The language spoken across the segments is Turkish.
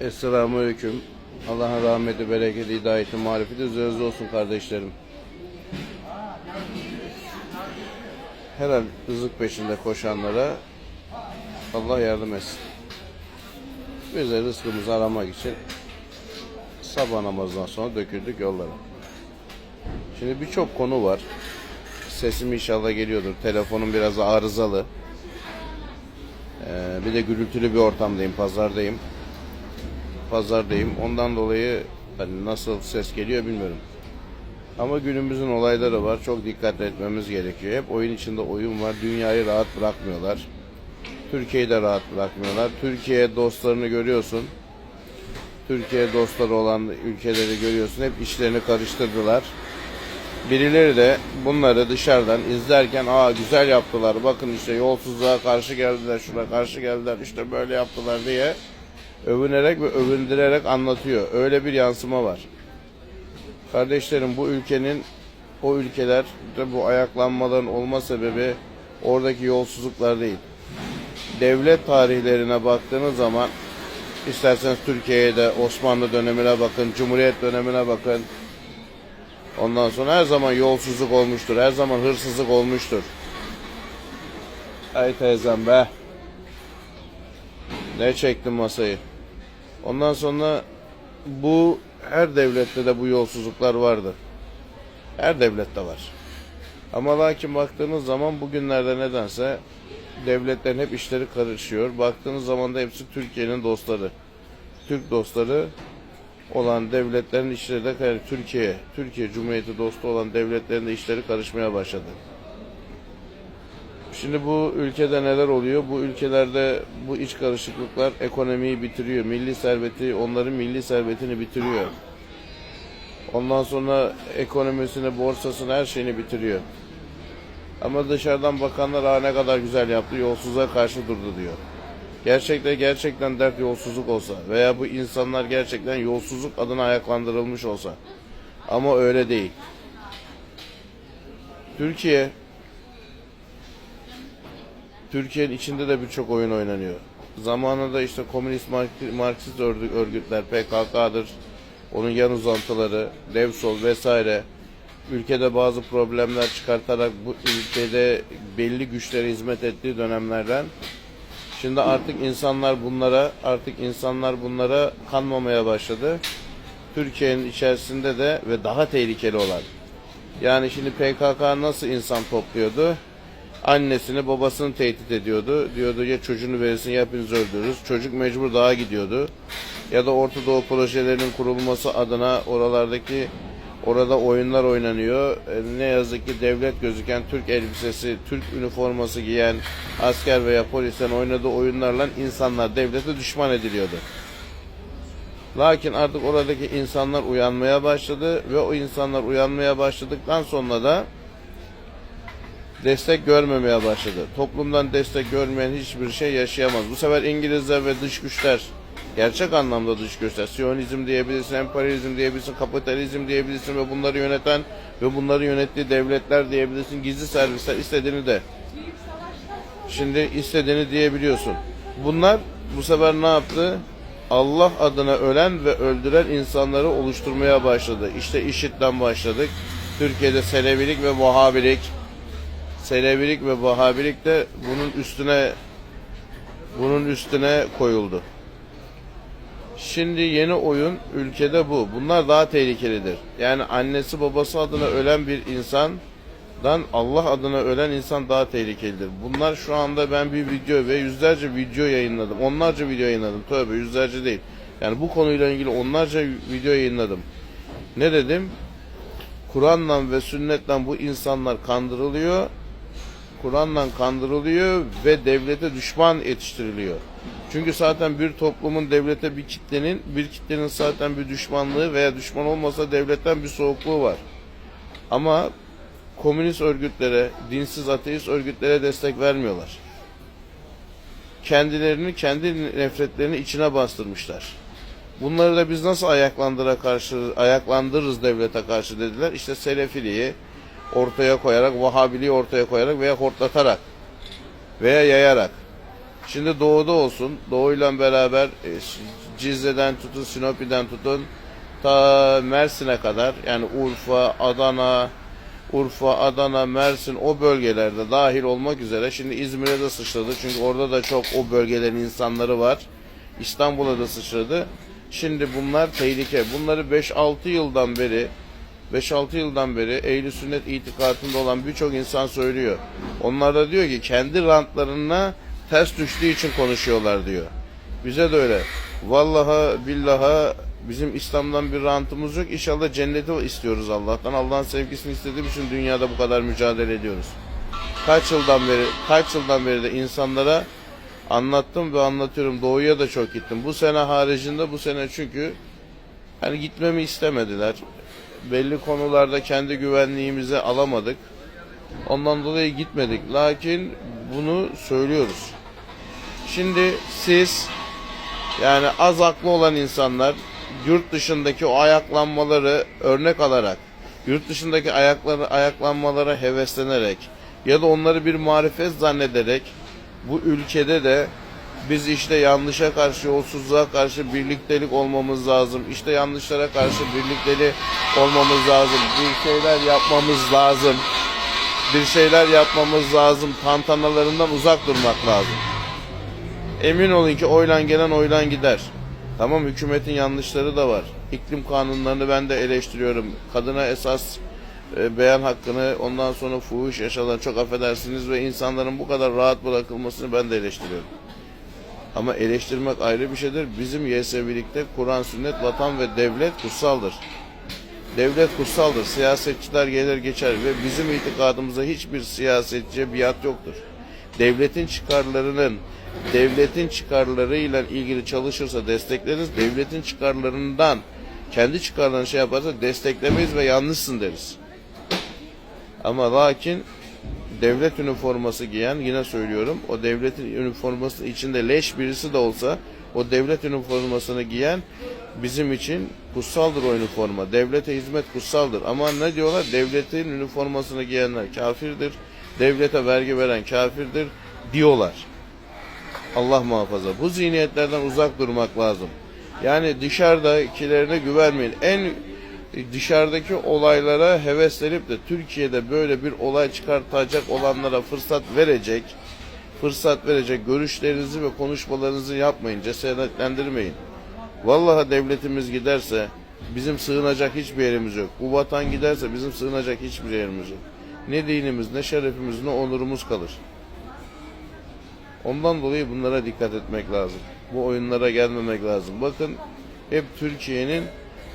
Esselamu Aleyküm. Allah'ın rahmeti, bereketi, hidayeti, marifeti üzerinize olsun kardeşlerim. Her an rızık peşinde koşanlara Allah yardım etsin. Biz de rızkımızı aramak için sabah namazından sonra döküldük yollara. Şimdi birçok konu var. Sesim inşallah geliyordur. Telefonum biraz arızalı. Ee, bir de gürültülü bir ortamdayım, pazardayım. Pazardayım. Ondan dolayı hani nasıl ses geliyor bilmiyorum. Ama günümüzün olayları var. Çok dikkatli etmemiz gerekiyor. Hep oyun içinde oyun var. Dünyayı rahat bırakmıyorlar. Türkiye'yi de rahat bırakmıyorlar. Türkiye dostlarını görüyorsun. Türkiye dostları olan ülkeleri görüyorsun. Hep işlerini karıştırdılar. Birileri de bunları dışarıdan izlerken aa güzel yaptılar. Bakın işte yolsuzluğa karşı geldiler, şuna karşı geldiler, işte böyle yaptılar diye övünerek ve övündürerek anlatıyor. Öyle bir yansıma var. Kardeşlerim bu ülkenin o ülkelerde bu ayaklanmaların olma sebebi oradaki yolsuzluklar değil. Devlet tarihlerine baktığınız zaman isterseniz Türkiye'ye de Osmanlı dönemine bakın, Cumhuriyet dönemine bakın. Ondan sonra her zaman yolsuzluk olmuştur. Her zaman hırsızlık olmuştur. Ay teyzem be. Ne çektim masayı. Ondan sonra bu her devlette de bu yolsuzluklar vardı. Her devlette var. Ama lakin baktığınız zaman bugünlerde nedense devletlerin hep işleri karışıyor. Baktığınız zaman da hepsi Türkiye'nin dostları. Türk dostları olan devletlerin işleri de yani Türkiye, Türkiye Cumhuriyeti dostu olan devletlerin de işleri karışmaya başladı. Şimdi bu ülkede neler oluyor? Bu ülkelerde bu iç karışıklıklar ekonomiyi bitiriyor. Milli serveti, onların milli servetini bitiriyor. Ondan sonra ekonomisini, borsasını, her şeyini bitiriyor. Ama dışarıdan bakanlar ha ne kadar güzel yaptı, yolsuzluğa karşı durdu diyor. Gerçekten gerçekten dert yolsuzluk olsa veya bu insanlar gerçekten yolsuzluk adına ayaklandırılmış olsa. Ama öyle değil. Türkiye Türkiye'nin içinde de birçok oyun oynanıyor. Zamanında işte komünist Mark- Marksist örgü- örgütler, PKK'dır, onun yan uzantıları, Devsol vesaire ülkede bazı problemler çıkartarak bu ülkede belli güçlere hizmet ettiği dönemlerden şimdi artık insanlar bunlara artık insanlar bunlara kanmamaya başladı. Türkiye'nin içerisinde de ve daha tehlikeli olan yani şimdi PKK nasıl insan topluyordu? Annesini babasını tehdit ediyordu. Diyordu ya çocuğunu verirsin ya hepinizi öldürürüz. Çocuk mecbur dağa gidiyordu. Ya da Orta Doğu projelerinin kurulması adına oralardaki orada oyunlar oynanıyor. E, Ne yazık ki devlet gözüken Türk elbisesi, Türk üniforması giyen asker veya polisten oynadığı oyunlarla insanlar devlete düşman ediliyordu. Lakin artık oradaki insanlar uyanmaya başladı ve o insanlar uyanmaya başladıktan sonra da destek görmemeye başladı. Toplumdan destek görmeyen hiçbir şey yaşayamaz. Bu sefer İngilizler ve dış güçler, gerçek anlamda dış güçler, Siyonizm diyebilirsin, emperyalizm diyebilirsin, kapitalizm diyebilirsin ve bunları yöneten ve bunları yönettiği devletler diyebilirsin, gizli servisler istediğini de. Şimdi istediğini diyebiliyorsun. Bunlar bu sefer ne yaptı? Allah adına ölen ve öldüren insanları oluşturmaya başladı. İşte IŞİD'den başladık. Türkiye'de Selevilik ve Vahabilik, Selevilik ve Vahabilik de bunun üstüne bunun üstüne koyuldu. Şimdi yeni oyun ülkede bu. Bunlar daha tehlikelidir. Yani annesi babası adına ölen bir insandan Allah adına ölen insan daha tehlikelidir. Bunlar şu anda ben bir video ve yüzlerce video yayınladım. Onlarca video yayınladım. Tövbe yüzlerce değil. Yani bu konuyla ilgili onlarca video yayınladım. Ne dedim? Kur'an'la ve sünnetle bu insanlar kandırılıyor. Kur'an'la kandırılıyor ve devlete düşman yetiştiriliyor. Çünkü zaten bir toplumun devlete bir kitlenin, bir kitlenin zaten bir düşmanlığı veya düşman olmasa devletten bir soğukluğu var. Ama komünist örgütlere, dinsiz ateist örgütlere destek vermiyorlar. Kendilerini, kendi nefretlerini içine bastırmışlar. Bunları da biz nasıl ayaklandıra karşı, ayaklandırırız devlete karşı dediler. İşte Selefiliği ortaya koyarak, Vahabiliği ortaya koyarak veya hortlatarak veya yayarak. Şimdi doğuda olsun. Doğuyla beraber e, Cizre'den tutun, Sinopi'den tutun ta Mersin'e kadar yani Urfa, Adana, Urfa, Adana, Mersin o bölgelerde dahil olmak üzere şimdi İzmir'e de sıçradı. Çünkü orada da çok o bölgelerin insanları var. İstanbul'a da sıçradı. Şimdi bunlar tehlike. Bunları 5-6 yıldan beri 5-6 yıldan beri ehl sünnet itikadında olan birçok insan söylüyor. Onlar da diyor ki kendi rantlarına ters düştüğü için konuşuyorlar diyor. Bize de öyle. Vallaha billaha bizim İslam'dan bir rantımız yok. İnşallah cenneti istiyoruz Allah'tan. Allah'ın sevgisini istediğim için dünyada bu kadar mücadele ediyoruz. Kaç yıldan beri kaç yıldan beri de insanlara anlattım ve anlatıyorum. Doğuya da çok gittim. Bu sene haricinde bu sene çünkü hani gitmemi istemediler. Belli konularda kendi güvenliğimizi alamadık. Ondan dolayı gitmedik. Lakin bunu söylüyoruz. Şimdi siz yani az aklı olan insanlar yurt dışındaki o ayaklanmaları örnek alarak, yurt dışındaki ayakları ayaklanmalara heveslenerek ya da onları bir marifet zannederek bu ülkede de biz işte yanlışa karşı, yolsuzluğa karşı birliktelik olmamız lazım. İşte yanlışlara karşı birlikteli olmamız lazım. Bir şeyler yapmamız lazım. Bir şeyler yapmamız lazım. Tantanalarından uzak durmak lazım. Emin olun ki oylan gelen oylan gider. Tamam hükümetin yanlışları da var. İklim kanunlarını ben de eleştiriyorum. Kadına esas e, beyan hakkını ondan sonra fuhuş yaşanan çok affedersiniz ve insanların bu kadar rahat bırakılmasını ben de eleştiriyorum. Ama eleştirmek ayrı bir şeydir. Bizim YSV'likte Kur'an, sünnet, vatan ve devlet kutsaldır. Devlet kutsaldır. Siyasetçiler gelir geçer ve bizim itikadımızda hiçbir siyasetçiye biat yoktur. Devletin çıkarlarının devletin çıkarlarıyla ilgili çalışırsa destekleriz. Devletin çıkarlarından kendi çıkarlarını şey yaparsa desteklemeyiz ve yanlışsın deriz. Ama lakin devlet üniforması giyen yine söylüyorum o devletin üniforması içinde leş birisi de olsa o devlet üniformasını giyen bizim için kutsaldır o üniforma. Devlete hizmet kutsaldır. Ama ne diyorlar? Devletin üniformasını giyenler kafirdir. Devlete vergi veren kafirdir diyorlar. Allah muhafaza. Bu zihniyetlerden uzak durmak lazım. Yani dışarıdakilerine güvenmeyin. En dışarıdaki olaylara heveslenip de Türkiye'de böyle bir olay çıkartacak olanlara fırsat verecek, fırsat verecek görüşlerinizi ve konuşmalarınızı yapmayın, cesaretlendirmeyin. Vallahi devletimiz giderse bizim sığınacak hiçbir yerimiz yok. Bu vatan giderse bizim sığınacak hiçbir yerimiz yok. Ne dinimiz, ne şerefimiz, ne onurumuz kalır. Ondan dolayı bunlara dikkat etmek lazım. Bu oyunlara gelmemek lazım. Bakın hep Türkiye'nin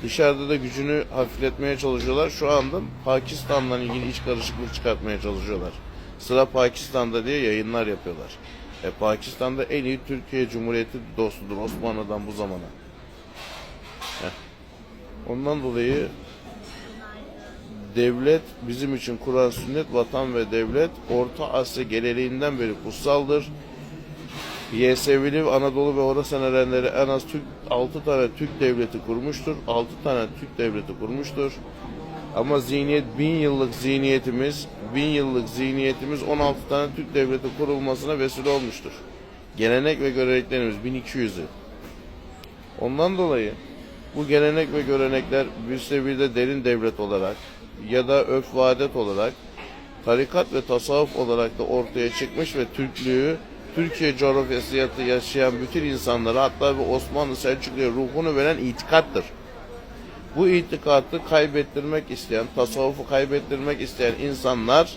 dışarıda da gücünü hafifletmeye çalışıyorlar. Şu anda Pakistan'la ilgili iç karışıklık çıkartmaya çalışıyorlar. Sıra Pakistan'da diye yayınlar yapıyorlar. E Pakistan'da en iyi Türkiye Cumhuriyeti dostudur Osmanlı'dan bu zamana. Heh. Ondan dolayı devlet bizim için Kur'an, sünnet, vatan ve devlet Orta Asya geleneğinden beri kutsaldır. YSV'li Anadolu ve Horasan erenleri en az Türk, 6 tane Türk devleti kurmuştur. 6 tane Türk devleti kurmuştur. Ama zihniyet bin yıllık zihniyetimiz, bin yıllık zihniyetimiz 16 tane Türk devleti kurulmasına vesile olmuştur. Gelenek ve göreneklerimiz 1200'ü. Ondan dolayı bu gelenek ve görenekler bir seviyede derin devlet olarak ya da öf vadet olarak tarikat ve tasavvuf olarak da ortaya çıkmış ve Türklüğü Türkiye coğrafyası yaşayan bütün insanlara hatta ve Osmanlı Selçuklu'ya ruhunu veren itikattır. Bu itikatı kaybettirmek isteyen, tasavvufu kaybettirmek isteyen insanlar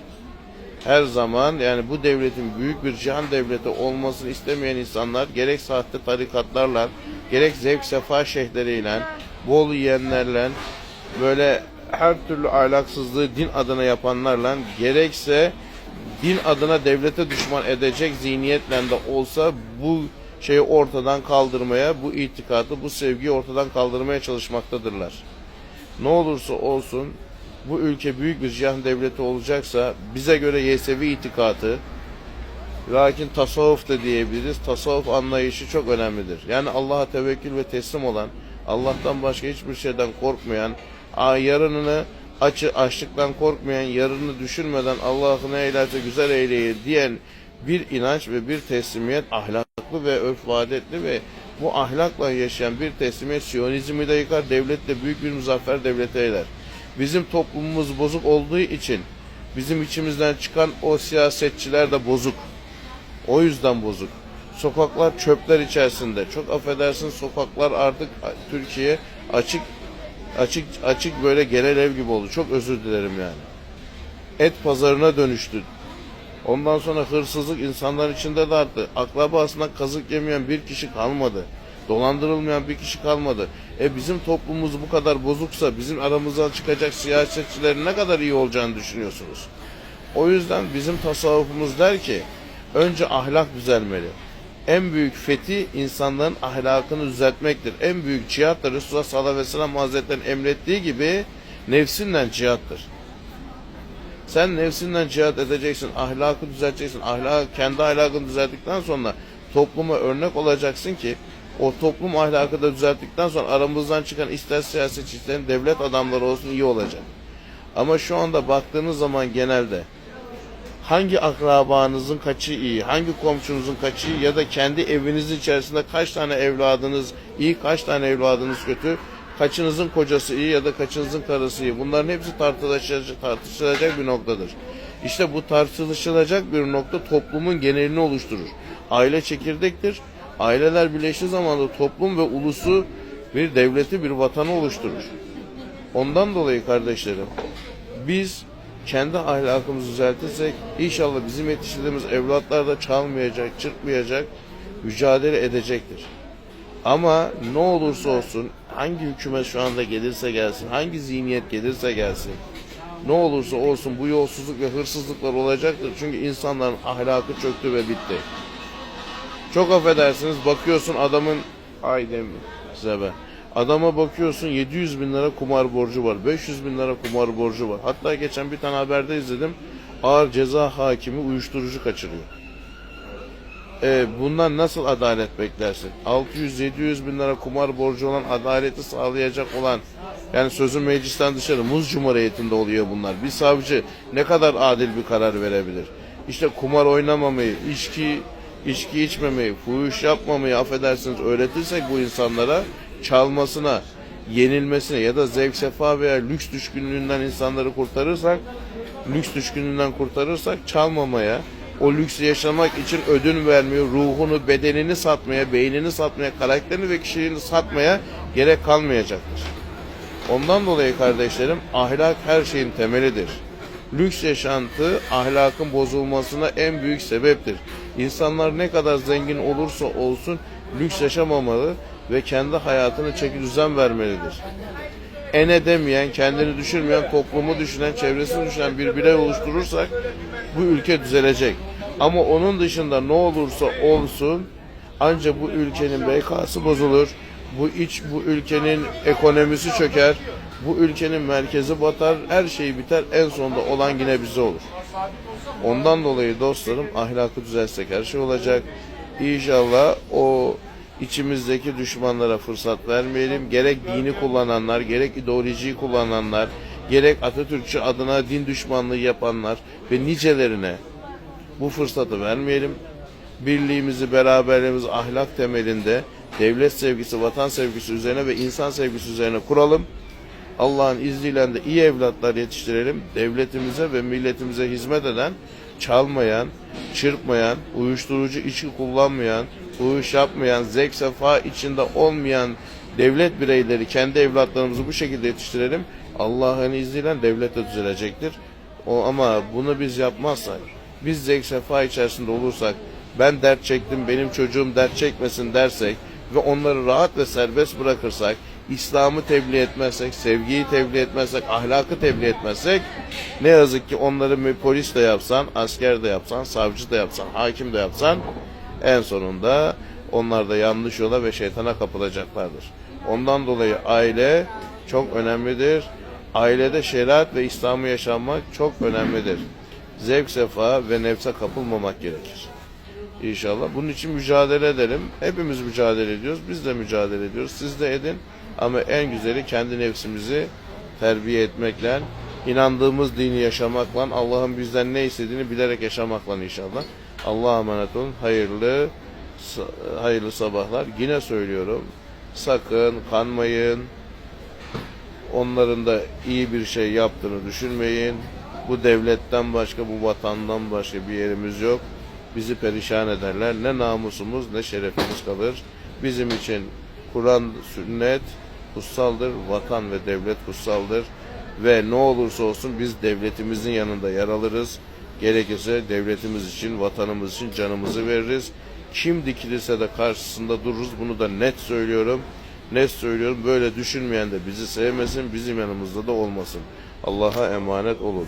her zaman yani bu devletin büyük bir cihan devleti olmasını istemeyen insanlar gerek sahte tarikatlarla, gerek zevk sefa şeyhleriyle, bol yiyenlerle, böyle her türlü ahlaksızlığı din adına yapanlarla, gerekse din adına devlete düşman edecek zihniyetle de olsa bu şeyi ortadan kaldırmaya, bu itikadı, bu sevgiyi ortadan kaldırmaya çalışmaktadırlar. Ne olursa olsun bu ülke büyük bir cihan devleti olacaksa bize göre Yesevi itikatı lakin tasavvuf da diyebiliriz. Tasavvuf anlayışı çok önemlidir. Yani Allah'a tevekkül ve teslim olan, Allah'tan başka hiçbir şeyden korkmayan, yarınını açı açlıktan korkmayan, yarını düşünmeden Allah'ı ne eylerse güzel eyleye diyen bir inanç ve bir teslimiyet ahlak ahlaklı ve örf adetli ve bu ahlakla yaşayan bir teslimiyet Siyonizmi de yıkar, devletle büyük bir muzaffer devleti eyler. Bizim toplumumuz bozuk olduğu için bizim içimizden çıkan o siyasetçiler de bozuk. O yüzden bozuk. Sokaklar çöpler içerisinde. Çok affedersin sokaklar artık Türkiye açık açık açık böyle genel ev gibi oldu. Çok özür dilerim yani. Et pazarına dönüştü. Ondan sonra hırsızlık insanlar içinde de arttı. Akrabasından kazık yemeyen bir kişi kalmadı. Dolandırılmayan bir kişi kalmadı. E bizim toplumumuz bu kadar bozuksa bizim aramızdan çıkacak siyasetçilerin ne kadar iyi olacağını düşünüyorsunuz? O yüzden bizim tasavvufumuz der ki önce ahlak düzelmeli. En büyük fethi insanların ahlakını düzeltmektir. En büyük cihat da Resulullah sallallahu aleyhi ve sellem hazretlerinin emrettiği gibi nefsinden cihattır. Sen nefsinden cihat edeceksin, ahlakı düzelteceksin. Ahlak, kendi ahlakını düzelttikten sonra topluma örnek olacaksın ki o toplum ahlakı da düzelttikten sonra aramızdan çıkan ister siyasetçi ister devlet adamları olsun iyi olacak. Ama şu anda baktığınız zaman genelde hangi akrabanızın kaçı iyi, hangi komşunuzun kaçı iyi ya da kendi evinizin içerisinde kaç tane evladınız iyi, kaç tane evladınız kötü, kaçınızın kocası iyi ya da kaçınızın karısı iyi. Bunların hepsi tartışılacak, tartışılacak bir noktadır. İşte bu tartışılacak bir nokta toplumun genelini oluşturur. Aile çekirdektir. Aileler birleştiği zaman da toplum ve ulusu bir devleti, bir vatanı oluşturur. Ondan dolayı kardeşlerim, biz kendi ahlakımızı düzeltirsek inşallah bizim yetiştirdiğimiz evlatlar da çalmayacak, çırpmayacak, mücadele edecektir. Ama ne olursa olsun hangi hükümet şu anda gelirse gelsin, hangi zihniyet gelirse gelsin, ne olursa olsun bu yolsuzluk ve hırsızlıklar olacaktır. Çünkü insanların ahlakı çöktü ve bitti. Çok affedersiniz bakıyorsun adamın ay demeyeyim size ben. Adama bakıyorsun 700 bin lira kumar borcu var. 500 bin lira kumar borcu var. Hatta geçen bir tane haberde izledim. Ağır ceza hakimi uyuşturucu kaçırıyor. E, bundan nasıl adalet beklersin? 600-700 bin lira kumar borcu olan adaleti sağlayacak olan yani sözün meclisten dışarı muz cumhuriyetinde oluyor bunlar. Bir savcı ne kadar adil bir karar verebilir? İşte kumar oynamamayı, içki içki içmemeyi, fuhuş yapmamayı affedersiniz öğretirsek bu insanlara çalmasına, yenilmesine ya da zevk sefa veya lüks düşkünlüğünden insanları kurtarırsak, lüks düşkünlüğünden kurtarırsak çalmamaya, o lüksü yaşamak için ödün vermiyor, ruhunu, bedenini satmaya, beynini satmaya, karakterini ve kişiliğini satmaya gerek kalmayacaktır. Ondan dolayı kardeşlerim ahlak her şeyin temelidir. Lüks yaşantı ahlakın bozulmasına en büyük sebeptir. İnsanlar ne kadar zengin olursa olsun lüks yaşamamalı ve kendi hayatını çeki düzen vermelidir. En edemeyen, kendini düşünmeyen, toplumu düşünen, çevresini düşünen bir birey oluşturursak bu ülke düzelecek. Ama onun dışında ne olursa olsun ancak bu ülkenin bekası bozulur. Bu iç bu ülkenin ekonomisi çöker. Bu ülkenin merkezi batar. Her şey biter. En sonunda olan yine bize olur. Ondan dolayı dostlarım ahlakı düzelsek her şey olacak. İnşallah o içimizdeki düşmanlara fırsat vermeyelim. Gerek dini kullananlar, gerek ideolojiyi kullananlar, gerek Atatürkçü adına din düşmanlığı yapanlar ve nicelerine bu fırsatı vermeyelim. Birliğimizi, beraberliğimizi ahlak temelinde devlet sevgisi, vatan sevgisi üzerine ve insan sevgisi üzerine kuralım. Allah'ın izniyle de iyi evlatlar yetiştirelim. Devletimize ve milletimize hizmet eden, çalmayan, çırpmayan, uyuşturucu içki kullanmayan, uyuş yapmayan, zevk sefa içinde olmayan devlet bireyleri, kendi evlatlarımızı bu şekilde yetiştirelim. Allah'ın izniyle devlet de düzelecektir. O, ama bunu biz yapmazsak, biz zevk sefa içerisinde olursak, ben dert çektim, benim çocuğum dert çekmesin dersek ve onları rahat ve serbest bırakırsak, İslam'ı tebliğ etmezsek, sevgiyi tebliğ etmezsek, ahlakı tebliğ etmezsek ne yazık ki onları polis de yapsan, asker de yapsan, savcı da yapsan, hakim de yapsan en sonunda onlar da yanlış yola ve şeytana kapılacaklardır. Ondan dolayı aile çok önemlidir. Ailede şeriat ve İslam'ı yaşanmak çok önemlidir. Zevk sefa ve nefse kapılmamak gerekir. İnşallah. Bunun için mücadele edelim. Hepimiz mücadele ediyoruz. Biz de mücadele ediyoruz. Siz de edin. Ama en güzeli kendi nefsimizi terbiye etmekle, inandığımız dini yaşamakla, Allah'ın bizden ne istediğini bilerek yaşamakla inşallah. Allah'a emanet olun. Hayırlı hayırlı sabahlar. Yine söylüyorum. Sakın kanmayın. Onların da iyi bir şey yaptığını düşünmeyin. Bu devletten başka, bu vatandan başka bir yerimiz yok. Bizi perişan ederler. Ne namusumuz ne şerefimiz kalır. Bizim için Kur'an, sünnet kutsaldır. Vatan ve devlet kutsaldır. Ve ne olursa olsun biz devletimizin yanında yer alırız. Gerekirse devletimiz için, vatanımız için canımızı veririz. Kim dikilirse de karşısında dururuz. Bunu da net söylüyorum. Net söylüyorum. Böyle düşünmeyen de bizi sevmesin, bizim yanımızda da olmasın. Allah'a emanet olun.